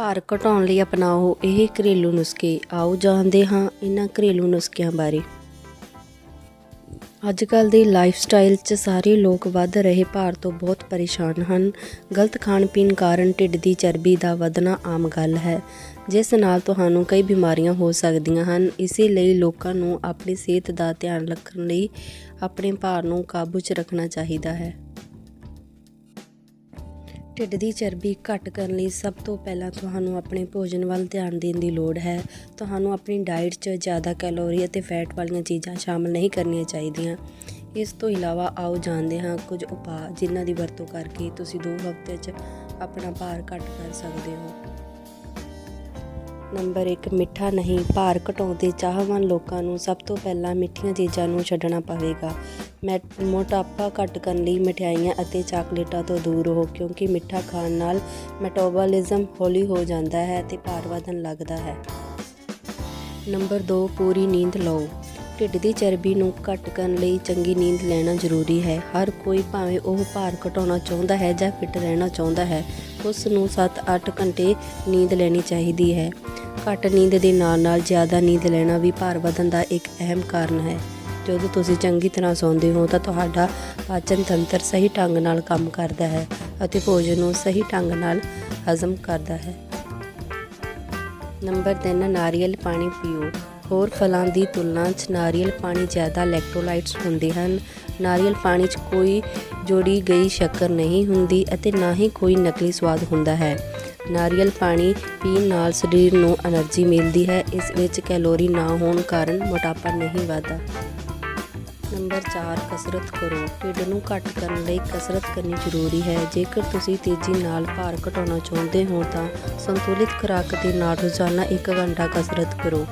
ਭਾਰ ਘਟਾਉਣ ਲਈ ਅਪਣਾਓ, ਇਹ ਘਰੇਲੂ ਨੁਸਖੇ। ਆਓ ਜਾਣਦੇ ਹਾਂ ਇਹਨਾਂ ਘਰੇਲੂ ਨੁਸਖਿਆਂ ਬਾਰੇ। ਅੱਜ ਕੱਲ੍ਹ ਦੀ ਲਾਈਫ ਸਟਾਈਲ 'ਚ ਸਾਰੇ ਲੋਕ ਵੱਧ ਰਹੇ ਭਾਰ ਤੋਂ ਬਹੁਤ ਪਰੇਸ਼ਾਨ ਹਨ। ਗਲਤ ਖਾਣ ਪੀਣ ਕਾਰਨ ਢਿੱਡ ਦੀ ਚਰਬੀ ਦਾ ਵਧਣਾ ਆਮ ਗੱਲ ਹੈ, ਜਿਸ ਨਾਲ ਤੁਹਾਨੂੰ ਕਈ ਬਿਮਾਰੀਆਂ ਹੋ ਸਕਦੀਆਂ ਹਨ। ਇਸੇ ਲਈ ਲੋਕਾਂ ਨੂੰ ਆਪਣੀ ਸਿਹਤ ਦਾ ਧਿਆਨ ਰੱਖਣ ਲਈ ਆਪਣੇ ਭਾਰ ਨੂੰ ਕਾਬੂ 'ਚ ਰੱਖਣਾ ਚਾਹੀਦਾ ਹੈ। ਢਿੱਡ ਦੀ ਚਰਬੀ ਘੱਟ ਕਰਨ ਲਈ ਸਭ ਤੋਂ ਪਹਿਲਾਂ ਤੁਹਾਨੂੰ ਆਪਣੇ ਭੋਜਨ ਵੱਲ ਧਿਆਨ ਦੇਣ ਦੀ ਲੋੜ ਹੈ। ਤੁਹਾਨੂੰ ਆਪਣੀ ਡਾਈਟ 'ਚ ਜ਼ਿਆਦਾ ਕੈਲੋਰੀ ਅਤੇ ਫੈਟ ਵਾਲੀਆਂ ਚੀਜ਼ਾਂ ਸ਼ਾਮਲ ਨਹੀਂ ਕਰਨੀਆਂ ਚਾਹੀਦੀਆਂ। ਇਸ ਤੋਂ ਇਲਾਵਾ ਆਓ ਜਾਣਦੇ ਹਾਂ ਕੁਝ ਉਪਾਅ ਜਿਨ੍ਹਾਂ ਦੀ ਵਰਤੋਂ ਕਰਕੇ ਤੁਸੀਂ 2 ਹਫ਼ਤੇ 'ਚ ਆਪਣਾ ਭਾਰ ਘੱਟ ਕਰ ਸਕਦੇ ਹੋ। ਨੰਬਰ 1 ਮਿੱਠਾ ਨਹੀਂ, ਭਾਰ ਘਟਾਉਂਦੇ ਚਾਹਵਾਨ ਲੋਕਾਂ ਨੂੰ ਸਭ ਤੋਂ ਪਹਿਲਾਂ ਮਿੱਠੀਆਂ ਚੀਜ਼ਾਂ ਨੂੰ ਛੱਡਣਾ ਪਵੇਗਾ। ਮੈਂ ਮੋਟਾਪਾ ਘੱਟ ਕਰਨ ਲਈ ਮਠਿਆਈਆਂ ਅਤੇ ਚਾਕਲੇਟਾਂ ਤੋਂ ਦੂਰ ਰਹੋ, ਕਿਉਂਕਿ ਮਿੱਠਾ ਖਾਣ ਨਾਲ ਮੈਟਾਬੋਲਿਜ਼ਮ ਹੌਲੀ ਹੋ ਜਾਂਦਾ ਹੈ ਤੇ ਭਾਰ ਵਧਣ ਲੱਗਦਾ ਹੈ। ਨੰਬਰ 2 ਪੂਰੀ ਨੀਂਦ ਲਓ। ਢਿੱਡ ਦੀ ਚਰਬੀ ਨੂੰ ਘੱਟ ਕਰਨ ਲਈ ਚੰਗੀ ਨੀਂਦ ਲੈਣਾ ਜ਼ਰੂਰੀ ਹੈ। ਹਰ ਕੋਈ ਭਾਵੇਂ ਉਹ ਭਾਰ ਘਟਾਉਣਾ ਚਾਹੁੰਦਾ ਹੈ ਜਾਂ ਫਿੱਟ ਰਹਿਣਾ ਚਾਹੁੰਦਾ ਹੈ, ਉਸ ਨੂੰ 7-8 ਘੰਟੇ ਨੀਂਦ ਲੈਣੀ ਚਾਹੀਦੀ ਹੈ। ਘੱਟ ਨੀਂਦ ਦੇ ਨਾਲ ਨਾਲ ਜ਼ਿਆਦਾ ਨੀਂਦ ਲੈਣਾ ਵੀ ਭਾਰ ਵਧਣ ਦਾ ਇੱਕ ਅਹਿਮ ਕਾਰਨ ਹੈ। ਜਦੋਂ ਤੁਸੀਂ ਚੰਗੀ ਤਰ੍ਹਾਂ ਸੌਂਦੇ ਹੋ ਤਾਂ ਤੁਹਾਡਾ ਪਾਚਨ ਤੰਤਰ ਸਹੀ ਢੰਗ ਨਾਲ ਕੰਮ ਕਰਦਾ ਹੈ ਅਤੇ ਭੋਜਨ ਨੂੰ ਸਹੀ ਢੰਗ ਨਾਲ ਹਜ਼ਮ ਕਰਦਾ ਹੈ। ਨੰਬਰ 3 ਨਾਰੀਅਲ ਪਾਣੀ ਪੀਓ। ਹੋਰ ਫਲਾਂ ਦੀ ਤੁਲਨਾ 'ਚ ਨਾਰੀਅਲ ਪਾਣੀ ਜ਼ਿਆਦਾ ਇਲੈਕਟ੍ਰੋਲਾਈਟਸ ਹੁੰਦੇ ਹਨ। ਨਾਰੀਅਲ ਪਾਣੀ 'ਚ ਕੋਈ ਜੋੜੀ ਗਈ ਸ਼ੱਕਰ ਨਹੀਂ ਹੁੰਦੀ ਅਤੇ ਨਾ ਹੀ ਕੋਈ ਨਕਲੀ ਸਵਾਦ ਹੁੰਦਾ ਹੈ। ਨਾਰੀਅਲ ਪਾਣੀ ਪੀਣ ਨਾਲ ਸਰੀਰ ਨੂੰ એનર્ਜੀ ਮਿਲਦੀ ਹੈ। ਇਸ ਵਿੱਚ ਕੈਲੋਰੀ ਨਾ ਹੋਣ ਕਾਰਨ ਮੋਟਾਪਾ ਨਹੀਂ ਵੱਧਦਾ। ਨੰਬਰ 4 ਕਸਰਤ ਕਰੋ। ਢਿੱਡ ਨੂੰ ਘੱਟ ਕਰਨ ਲਈ ਕਸਰਤ ਕਰਨੀ ਜ਼ਰੂਰੀ ਹੈ। ਜੇਕਰ ਤੁਸੀਂ ਤੇਜ਼ੀ ਨਾਲ ਭਾਰ ਘਟਾਉਣਾ ਚਾਹੁੰਦੇ ਹੋ, ਤਾਂ ਸੰਤੁਲਿਤ ਖੁਰਾਕ ਦੇ ਨਾਲ ਰੋਜ਼ਾਨਾ 1 ਘੰਟਾ ਕਸਰਤ ਕਰੋ।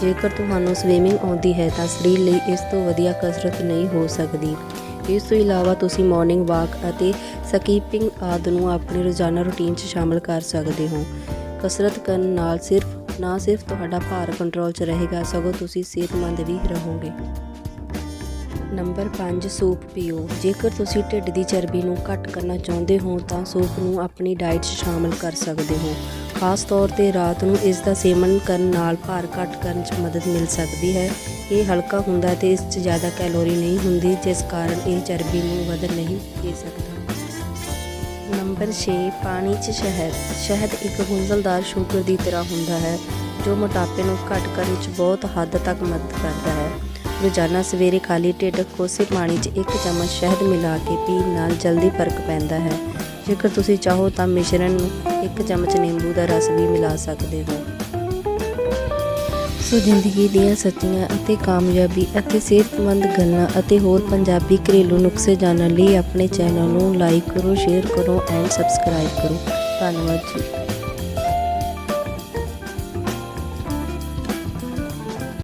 ਜੇਕਰ ਤੁਹਾਨੂੰ ਸਵੀਮਿੰਗ ਆਉਂਦੀ ਹੈ, ਤਾਂ ਸਰੀਰ ਲਈ ਇਸ ਤੋਂ ਵਧੀਆ ਕਸਰਤ ਨਹੀਂ ਹੋ ਸਕਦੀ। ਇਸ ਤੋਂ ਇਲਾਵਾ ਤੁਸੀਂ ਮਾਰਨਿੰਗ ਵਾਕ ਅਤੇ ਸਕੀਪਿੰਗ ਆਦਿ ਨੂੰ ਆਪਣੀ ਰੋਜ਼ਾਨਾ ਰੁਟੀਨ 'ਚ ਸ਼ਾਮਲ ਕਰ ਸਕਦੇ ਹੋ। ਕਸਰਤ ਕਰਨ ਨਾਲ ਸਿਰਫ, ਨਾ ਸਿਰਫ ਤੁਹਾਡਾ ਭਾਰ ਕੰਟਰੋਲ 'ਚ ਰਹੇਗਾ, ਸਗੋਂ ਤੁਸੀਂ ਸਿਹਤਮੰਦ ਵੀ ਰਹੋਗੇ। ਨੰਬਰ 5 ਸੂਪ ਪੀਓ। ਜੇਕਰ ਤੁਸੀਂ ਢਿੱਡ ਦੀ ਚਰਬੀ ਨੂੰ ਘੱਟ ਕਰਨਾ ਚਾਹੁੰਦੇ ਹੋ, ਤਾਂ ਸੂਪ ਨੂੰ ਆਪਣੀ ਡਾਈਟ 'ਚ ਸ਼ਾਮਲ ਕਰ ਸਕਦੇ ਹੋ। ਖਾਸ ਤੌਰ ਤੇ ਰਾਤ ਨੂੰ ਇਸ ਦਾ ਸੇਵਨ ਕਰਨ ਨਾਲ ਭਾਰ ਘੱਟ ਕਰਨ 'ਚ ਮਦਦ ਮਿਲ ਸਕਦੀ ਹੈ। ਇਹ ਹਲਕਾ ਹੁੰਦਾ ਹੈ ਤੇ ਇਸ 'ਚ ਜ਼ਿਆਦਾ ਕੈਲੋਰੀ ਨਹੀਂ ਹੁੰਦੀ, ਜਿਸ ਕਾਰਨ ਇਹ ਚਰਬੀ ਨੂੰ ਵਧਣ ਨਹੀਂ ਦੇ ਸਕਦਾ। ਨੰਬਰ 6 ਪਾਣੀ 'ਚ ਸ਼ਹਿਦ। ਸ਼ਹਿਦ ਇੱਕ ਗੁੰਝਲਦਾਰ ਸ਼ੂਗਰ ਦੀ ਤਰ੍ਹਾਂ ਹੁੰਦਾ ਹੈ, ਜੋ ਮੋਟਾਪੇ ਨੂੰ ਘੱਟ ਕਰਨ 'ਚ ਬਹੁਤ ਹੱਦ ਤੱਕ ਮਦਦ ਕਰਦਾ ਹੈ। ਰੋਜ਼ਾਨਾ ਸਵੇਰੇ ਖਾਲੀ ਢਿੱਡ ਕੋਸੇ ਪਾਣੀ 'ਚ ਇੱਕ ਚਮਚ ਸ਼ਹਿਦ ਮਿਲਾ ਕੇ ਪੀਣ ਨਾਲ ਜਲਦੀ ਫ਼ਰਕ ਪੈਂਦਾ ਹੈ। ਜੇਕਰ ਤੁਸੀਂ ਚਾਹੋ ਤਾਂ ਮਿਸ਼ਰਣ ਨੂੰ ਇੱਕ ਚਮਚ ਨਿੰਬੂ ਦਾ ਰਸ ਵੀ ਮਿਲਾ ਸਕਦੇ ਹੋ। ਸੋ ਜ਼ਿੰਦਗੀ ਦੀਆਂ ਸੱਚੀਆਂ ਅਤੇ ਕਾਮਯਾਬੀ ਅਤੇ ਸਿਹਤਮੰਦ ਗੱਲਾਂ ਅਤੇ ਹੋਰ ਪੰਜਾਬੀ ਘਰੇਲੂ ਨੁਸਖੇ ਜਾਣਨ ਲਈ ਆਪਣੇ ਚੈਨਲ ਨੂੰ ਲਾਈਕ ਕਰੋ ਸ਼ੇਅਰ ਕਰੋ ਐਂਡ ਸਬਸਕ੍ਰਾਈਬ ਕਰੋ। ਧੰਨਵਾਦ ਜੀ।